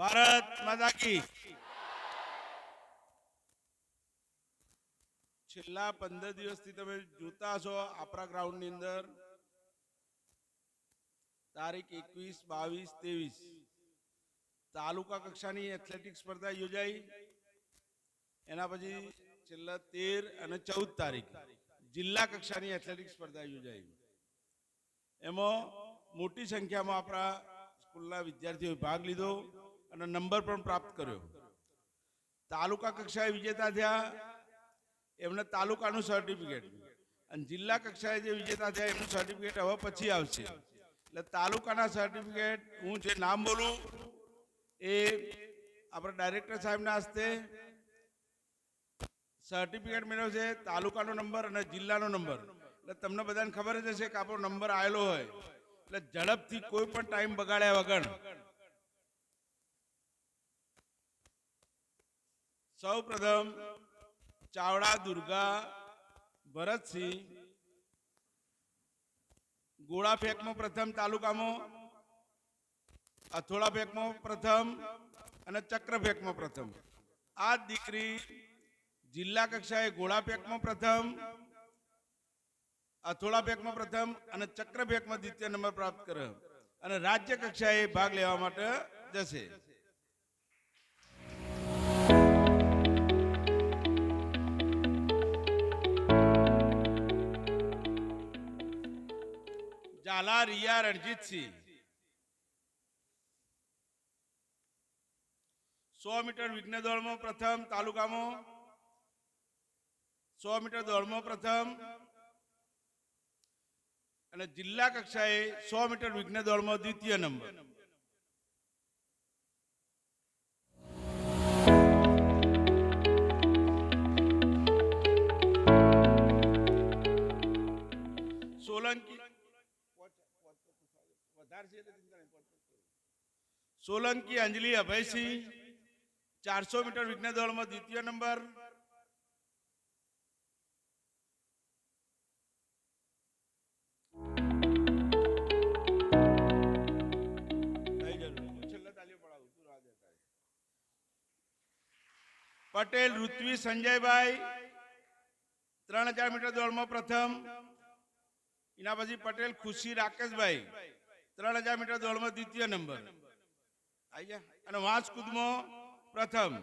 ભારત માતા કી. છેલ્લા પંદર દિવસથી તમે જોતા છો આપણા ગ્રાઉન્ડની અંદર. તારીખ એકવીસ, બાવીસ, ત્રેવીસ. તાલુકા કક્ષાની એથ્લેટિક સ્પર્ધા યોજાઈ. એના પછી છેલ્લા તેર અને ચૌદ તારીખ જિલ્લા કક્ષાની એથ્લેટિક સ્પર્ધા યોજાઈ. એમાં મોટી સંખ્યામાં આપણા સ્કૂલના વિદ્યાર્થીઓએ ભાગ લીધો. અને નંબર પણ પ્રાપ્ત કર્યો. તાલુકા કક્ષાએ વિજેતા થયા, એમને તાલુકાનું સર્ટિફિકેટ અને જિલ્લા કક્ષાએ જે વિજેતા થયા એનું સર્ટિફિકેટ હવે પછી આવશે. એટલે તાલુકાના સર્ટિફિકેટ હું જે નામ બોલું, એ આપણા ડાયરેક્ટર સાહેબના હસ્તે સર્ટિફિકેટ મેળવશે તાલુકાનો નંબર અને જિલ્લાનો નંબર. એટલે તમને બધાને ખબર જ હશે કે આપણો નંબર આવેલો હોય. એટલે ઝડપથી કોઈ પણ ટાઈમ બગાડ્યા વગર સૌ પ્રથમ ચાવડા દુર્ગા, ભરતસિંહ, ગોળા ફેંકમાં પ્રથમ, તાલુકામાં અથોડા ફેંકમાં પ્રથમ અને ચક્ર ફેંકમાં પ્રથમ. આ દીકરી જિલ્લા કક્ષાએ ગોળા ફેંકમાં પ્રથમ અથોડા ફેંકમાં પ્રથમ અને ચક્ર ફેંકમાં દ્વિતીય નંબર પ્રાપ્ત કર્યો. અને રાજ્ય કક્ષાએ ભાગ લેવા માટે જશે. ઝાલા રિયા રણજીતસિંહ સો મીટર વિઘ્ન દોડમાં પ્રથમ, તાલુકામાં. સો મીટર દોડમાં પ્રથમ. અને જિલ્લા કક્ષાએ સો મીટર વિઘ્ન દોડમાં દ્વિતીય નંબર. સોલંકી વધારે છે એટલે ચિંતા નહીં, સોલંકી અંજલિ અભયસિંહ, ચારસો મીટર વિઘ્ન દોડમાં દ્વિતીય નંબર. પટેલ, ઋત્વી, સંજયભાઈ, ત્રણ હજાર મીટર દોડમાં પ્રથમ. એના પછી પટેલ, ખુશી, રાકેશભાઈ, ત્રણ હજાર મીટર દોડમાં દ્વિતીય નંબર. અને વાંસ પ્રથમ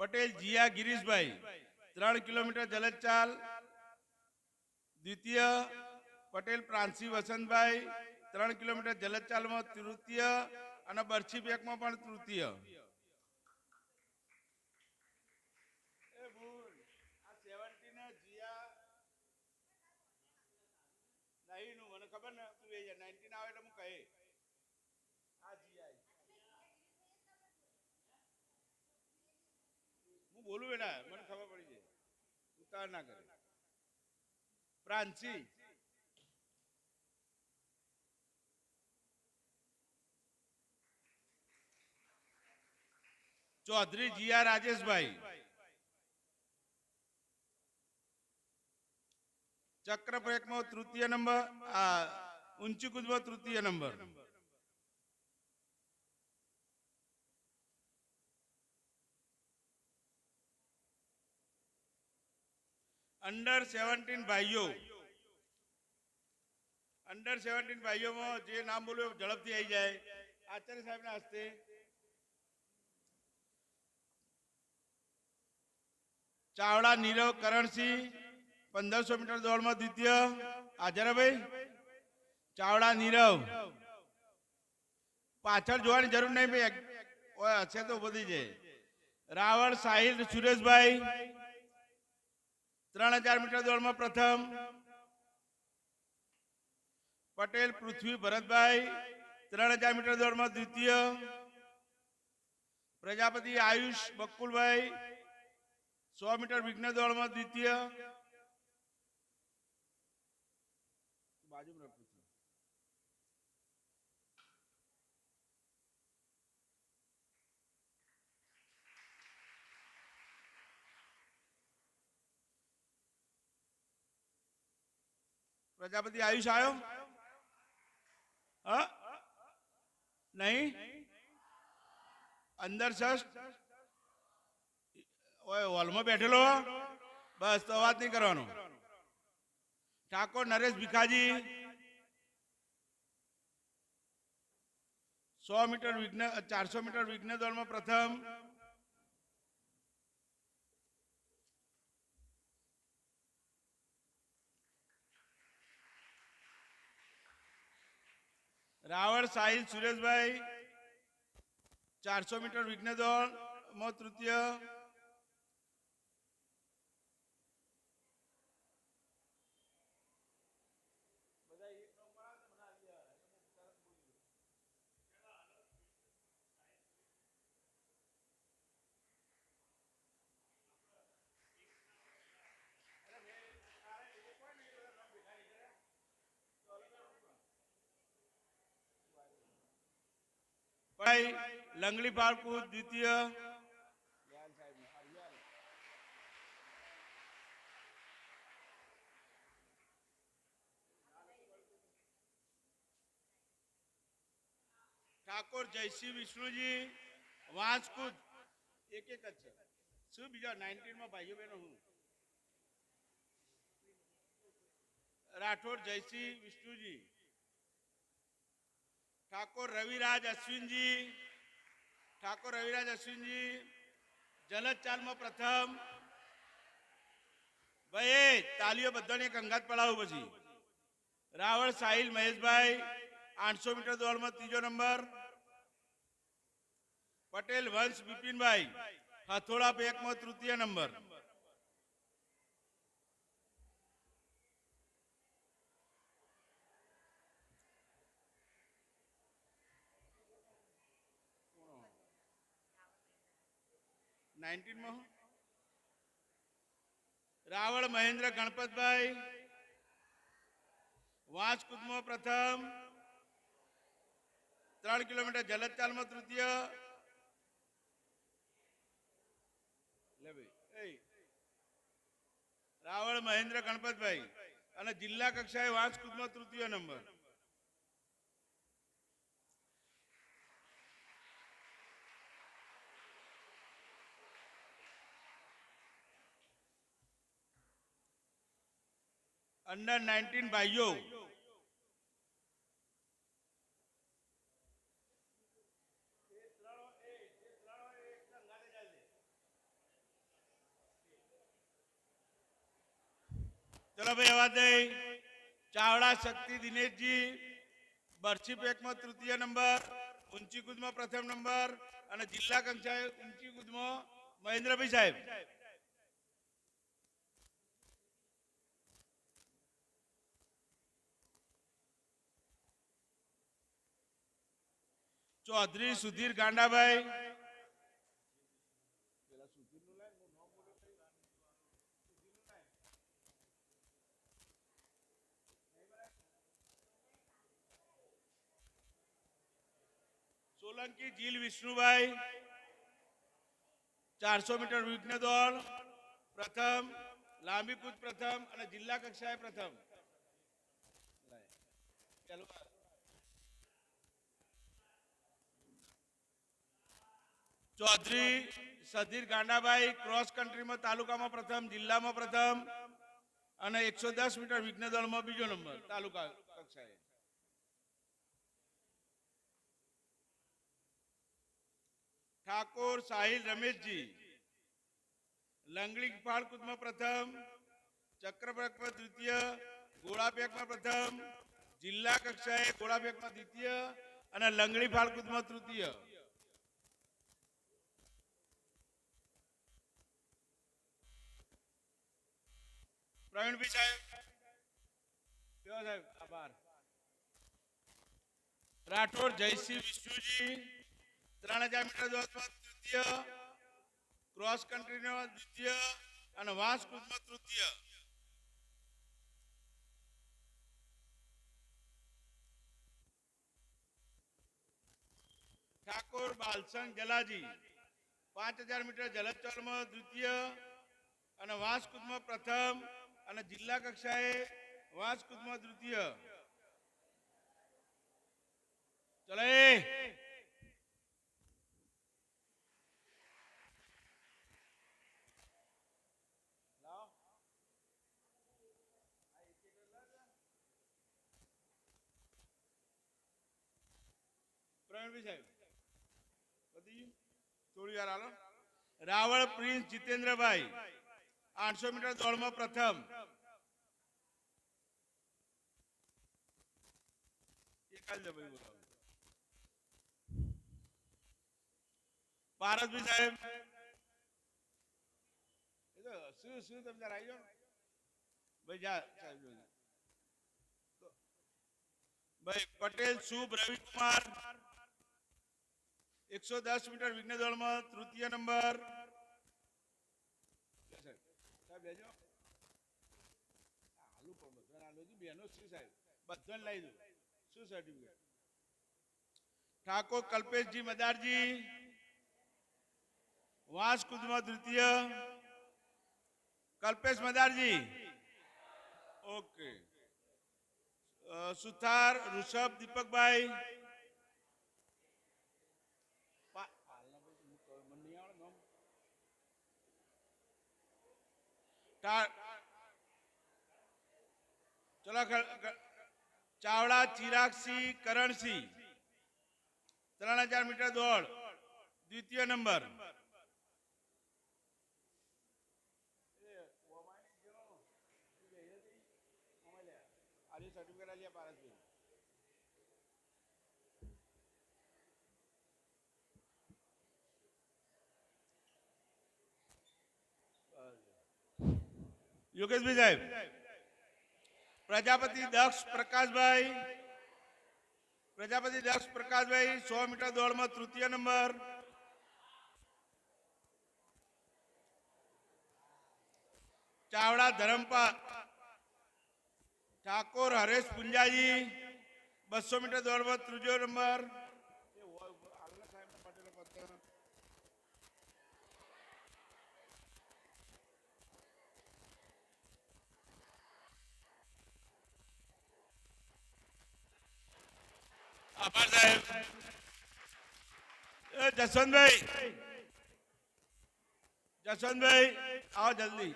પટેલ જીયા ગિરીશભાઈ ત્રણ કિલોમીટર જલદ ચાલ દ્વિતીય પટેલ પ્રાંસી વસંતભાઈ ત્રણ કિલોમીટર જલદ ચાલમાં તૃતીય અને બરછી બેકમાં પણ તૃતીય. એ ભૂલ, આ 70 ને જીયા. નહીં નું મને ખબર ને તું એ 19 આવે એટલે હું બોલું બેટા મને ખબર પડી જાય. ઉતાર ના કરે. પ્રાંસી ચૌધરી જીયા રાજેશભાઈ. ચક્ર બ્રેકમાં તૃતીય નંબર, આ ઊંચી કૂદમાં તૃતીય નંબર. અંડર સેવન્ટીન ભાઈઓ. અંડર સેવન્ટીન ભાઈઓમાં જે નામ બોલ્યું, ઝડપથી આવી જાય. આચાર્ય સાહેબના હસ્તે ચાવડા નીરવ કરણસિંહ, પંદરસો મીટર દોડમાં દ્વિતીય. હાજરાભાઈ ચાવડા નીરવ. પાછળ જોવાની જરૂર નહીં ભાઈ. હશે તો બધી છે રાવળ સાહિલ સુરેશભાઈ. ત્રણ હજાર મીટર દોડમાં પ્રથમ. પટેલ પૃથ્વી ભરતભાઈ. ત્રણ હજાર મીટર દોડમાં દ્વિતીય. પ્રજાપતિ આયુષ બકુલભાઈ सौ मीटर विघ्नद्वारमा द्वितीय। बाजू में रखो प्रजापति आयुष आयो? हाँ? नहीं? अंदर सस्ट ઓય, હોલમાં બેઠેલો? બસ, તો વાત નહીં કરવાનો. ઠાકોર નરેશ ભીખાજી, સો મીટર વિઘ્ન, ચારસો મીટર વિઘ્ન દોડમાં પ્રથમ. રાવળ સાહિલ સુરેશભાઈ, ચારસો મીટર વિઘ્ન દોડ તૃતીય. ભાઈ લંગડી પાલકુ દ્વિતીય. ઠાકોર જયસિંહ વિષ્ણુજી વાંસકુદ એક એક જ છે. શું બીજા? નાઇન્ટીનમાં ભાઈઓ બહેનો હું. રાઠોડ જયસિંહ વિષ્ણુજી. ઠાકોર રવિરાજ અશ્વિનજી ઠાકોર રવિરાજ અશ્વિનજી જલદ ચાલમાં પ્રથમ ભાઈ તાલીઓ બધાને અંગાત પડાવું પછી રાવળ સાહિલ મહેશભાઈ આઠસો મીટર દોડમાં ત્રીજો નંબર પટેલ વંશ બિપિનભાઈ હથોડા પેકમાં તૃતીય નંબર નાઇન્ટીનમાં રાવળ મહેન્દ્ર ગણપતભાઈ. વાંસકુદમાં પ્રથમ. ત્રણ કિલોમીટર જલતચાલમાં તૃતીય. લે રાવળ મહેન્દ્ર ગણપતભાઈ. અને જિલ્લા કક્ષાએ વાંસકુદમાં તૃતીય નંબર. અંડર નાઇન્ટીન ભાઈઓ ચલો ભાઈ અવાજ ચાવડા શક્તિ દિનેશજી, બરછી પેકમાં તૃતીય નંબર, ઊંચી કૂદમાં પ્રથમ નંબર, અને જિલ્લા કક્ષાએ ઊંચી કૂદમાં મહેન્દ્રભાઈ સાહેબ. ચૌધરી સુધીર ગાંડાભાઈ. સોલંકી જીલ વિષ્ણુભાઈ. ચારસો મીટર વિઘ્ન દોડ પ્રથમ લાંબી કૂદ પ્રથમ અને જિલ્લા કક્ષાએ પ્રથમ ચાલો ચૌધરી સધીર ગાંડાભાઈ ક્રોસ કન્ટ્રીમાં તાલુકામાં પ્રથમ, જિલ્લામાં પ્રથમ અને એકસો દસ મીટર વિઘ્ન દળમાં બીજો નંબર, તાલુકા કક્ષાએ. ઠાકોર સાહિલ રમેશજી, લંગડી ફાળકૂદમાં પ્રથમ ચક્રપેકમાં દ્વિતીય ગોળાફેકમાં પ્રથમ, જિલ્લા કક્ષાએ ગોળાફેકમાં દ્વિતીય અને લંગડી ફાળકૂદમાં તૃતીય. પ્રવીણભાઈ સાહેબ. સાહેબ, આભાર. રાઠોડ, જયસિંહ વિષ્ણુજી, ત્રણ હજાર મીટર દોડમાં તૃતીય, ક્રોસ કન્ટ્રીનો દ્વિતીય અને વાંસ કૂદમાં તૃતીય. ઠાકોર બાલસંગ જલાજી. પાંચ હજાર મીટર જલદ દ્વિતીય અને વાંસકૂદમાં પ્રથમ અને જિલ્લા કક્ષાએ વાંસકૂદમાં તૃતીય. ચલો સાહેબ રાવળ પ્રિન્સ જીતેન્દ્રભાઈ. આઠસો મીટર દોડમાં પ્રથમ. ભાઈ પારસભાઈ સાહેબ. શું શું તમે આવી જાઓ ભાઈ જા સાહેબ ભાઈ પટેલ શુભ રવિકુમાર. એકસો દસ મીટર વિઘ્ન દોડમાં તૃતીય નંબર. બેજો. હાલું, પણ બધાને હાલું હતું. બેનો શું સાહેબ? બધાને લઈ દઉં શું સર્ટિફિકેટ ઠાકોર કલ્પેશજી મદારજી, વાંસ દ્વિતીય. તૃતીય કલ્પેશ મદારજી. ઓકે. સુથાર, ઋષભ, દીપકભાઈ પા- હાલના ભાઈ હું કહું, મને નહીં આવડે નામ. ટા- ચલો ચાવડા ચિરાગ ચાવડા ચિરાગસિંહ કરણસિંહ. ત્રણ હજાર મીટર દોડ. દ્વિતીય નંબર. યોગેશભાઈ સાહેબ. પ્રજાપતિ દક્ષ પ્રકાશભાઈ. પ્રજાપતિ દક્ષ પ્રકાશભાઈ, સો મીટર દોડમાં તૃતીય નંબર. ચાવડા ધરમપા ઠાકોર હરેશ પુંજાજી, બસો મીટર દોડમાં ત્રીજો નંબર. આભાર સાહેબ. જસવંતભાઈ. જસવંતભાઈ, આવો જલ્દી.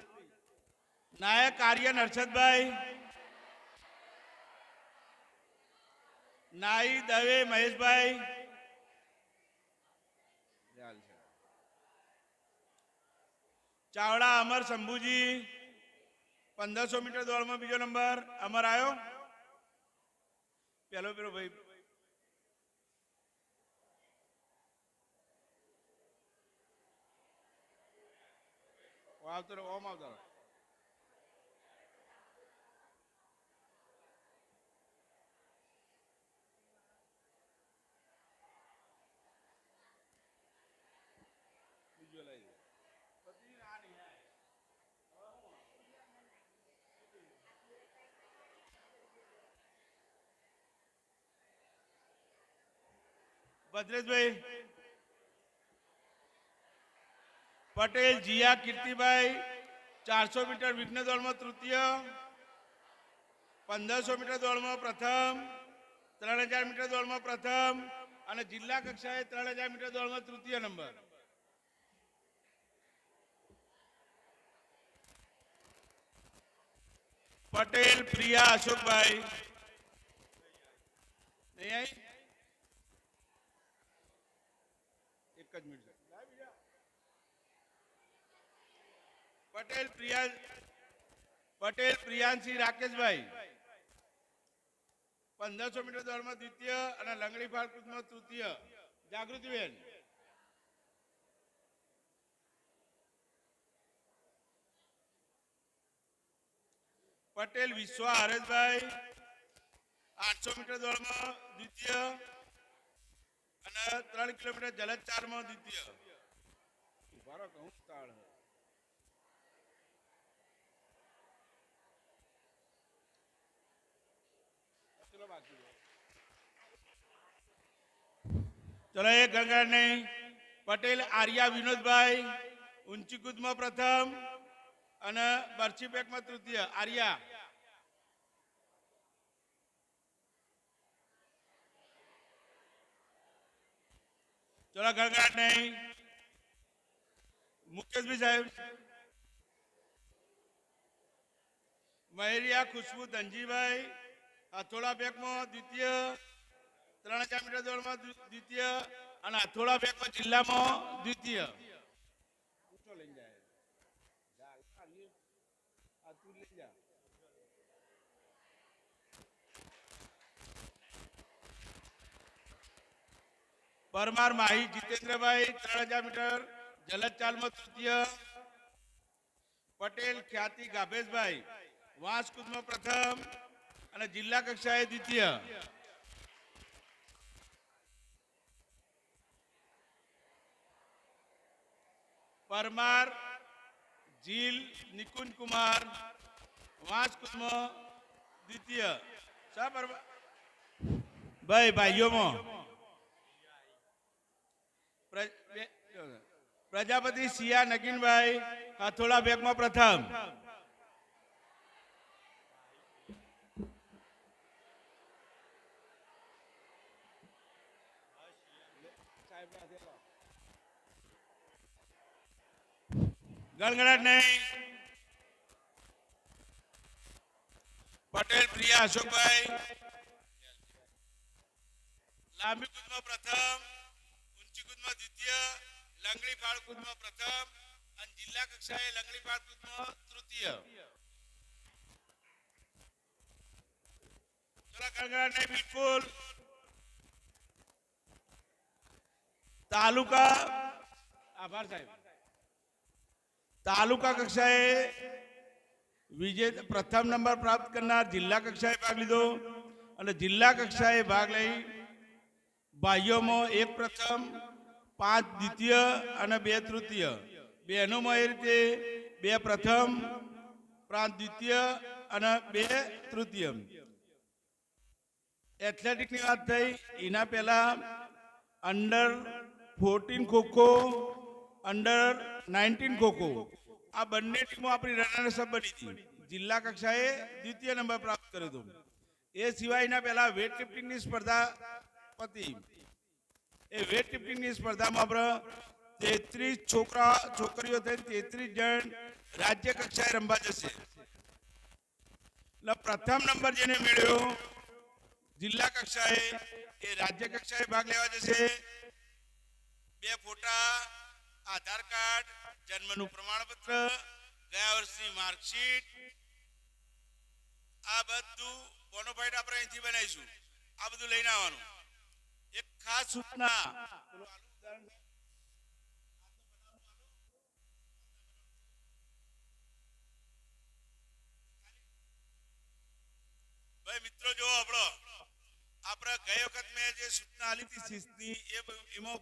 નાયક આર્યન હર્ષદભાઈ નાઈ દવે મહેશભાઈ. ચાવડા અમર શંભુજી. પંદરસો મીટર દોડમાં બીજો નંબર. અમર આવ્યો પેલો પેલો ભાઈ. આવતો ઓમ આવતો. ભદ્રેશભાઈ પટેલ, જીયા, કીર્તિભાઈ, ચારસો મીટર વિઘ્ન દોડમાં તૃતીય, પંદરસો મીટર દોડમાં પ્રથમ, ત્રણ હજાર મીટર દોડમાં પ્રથમ અને જિલ્લા કક્ષાએ ત્રણ હજાર મીટર દોડમાં તૃતીય નંબર. પટેલ, પ્રિયા, અશોકભાઈ. એક જ મિનિટ સાહેબ. પટેલ પ્રિયા પટેલ, પ્રિયાંશી, રાકેશભાઈ. પંદરસો મીટર દોડમાં દ્વિતીય અને લંગડી ફાળકૂદમાં તૃતીય. જાગૃતિબેન પટેલ, વિશ્વા હરેશભાઈ આઠસો મીટર દોડમાં દ્વિતીય અને ત્રણ કિલોમીટર જલદ ચારમાં દ્વિતીય. ઊભા રહો કહું તાળ ચલો એ ગણગાને પટેલ, આર્યા, વિનોદભાઈ ઊંચી કૂદમાં પ્રથમ અને બરછી પેકમાં તૃતીય. આર્યા. ચલો ગણગાટ નહીં મુકેશભાઈ સાહેબ. મહેરિયા ખુશ્બુ ધનજીભાઈ, હથોડા પેકમાં દ્વિતીય. ત્રણ હજાર મીટર દોડમાં દ્વિતીય અને અથોડા બેગમાં જિલ્લામાં દ્વિતીય. પરમાર માહી જીતેન્દ્રભાઈ ત્રણ હજાર મીટર જલદ ચાલમાં તૃતીય. પટેલ ખ્યાતિ ગાભેશભાઈ વાંસકુદમાં પ્રથમ અને જિલ્લા કક્ષાએ દ્વિતીય. પરમાર, જીલ, નિકુંજ કુમાર વાંસકૂદમાં દ્વિતીય. શા પરમાર ભાઈ, ભાઈઓમાં. પ્રજાપતિ સિયા નગીનભાઈ હાથોડા બેગમાં પ્રથમ. ગણગણાટ નહીં. પટેલ, પ્રિયા, અશોકભાઈ. લાંબી કૂદમાં પ્રથમ, ઊંચી કૂદમાં દ્વિતીય, લંગડી ફાળ કૂદમાં પ્રથમ, અને જિલ્લા કક્ષાએ લંગડી ફાળ કૂદમાં તૃતીય. થોડા ગણગણાટ નહીં, બિલકુલ. તાલુકા, આભાર સાહેબ. તાલુકા કક્ષાએ વિજય પ્રથમ નંબર પ્રાપ્ત કરનાર જિલ્લા કક્ષાએ ભાગ લીધો અને જિલ્લા કક્ષાએ ભાગ લઈ ભાઈઓમાં એક પ્રથમ, પાંચ દ્વિતીય અને બે તૃતીય. બહેનોમાં એ રીતે બે પ્રથમ, પાંચ દ્વિતીય અને બે તૃતીય. એથ્લેટિકની વાત થઈ, એના પહેલા under fourteen kho kho under nineteen kho kho આ બંને ટીમો આપણી રનર્સઅપ બની હતી જિલ્લા કક્ષાએ દ્વિતીય નંબર પ્રાપ્ત કર્યો હતો. એ સિવાયના પહેલા વેટ લિફ્ટિંગની સ્પર્ધા પતી. એ વેટ લિફ્ટિંગની સ્પર્ધામાં આપણે તેત્રીસ છોકરા, છોકરીઓ થઈ તેત્રીસ જણ રાજ્ય કક્ષાએ રમવા જશે. એટલે પ્રથમ નંબર જેને મેળવ્યો જિલ્લા કક્ષાએ, એ રાજ્ય કક્ષાએ ભાગ લેવા જશે. બે ફોટા, આધાર કાર્ડ જન્મનું પ્રમાણપત્ર, ગયા વર્ષની માર્કશીટ. આ બધું બોનોફાઇડ આપણે અહીંથી બનાવીશું. આ બધું લઈને આવવાનું. એક ખાસ સૂચના. ભાઈ, મિત્રો જો આપણો. આપણે ગઈ વખત મેં જે સૂચના આપી હતી એ એમાં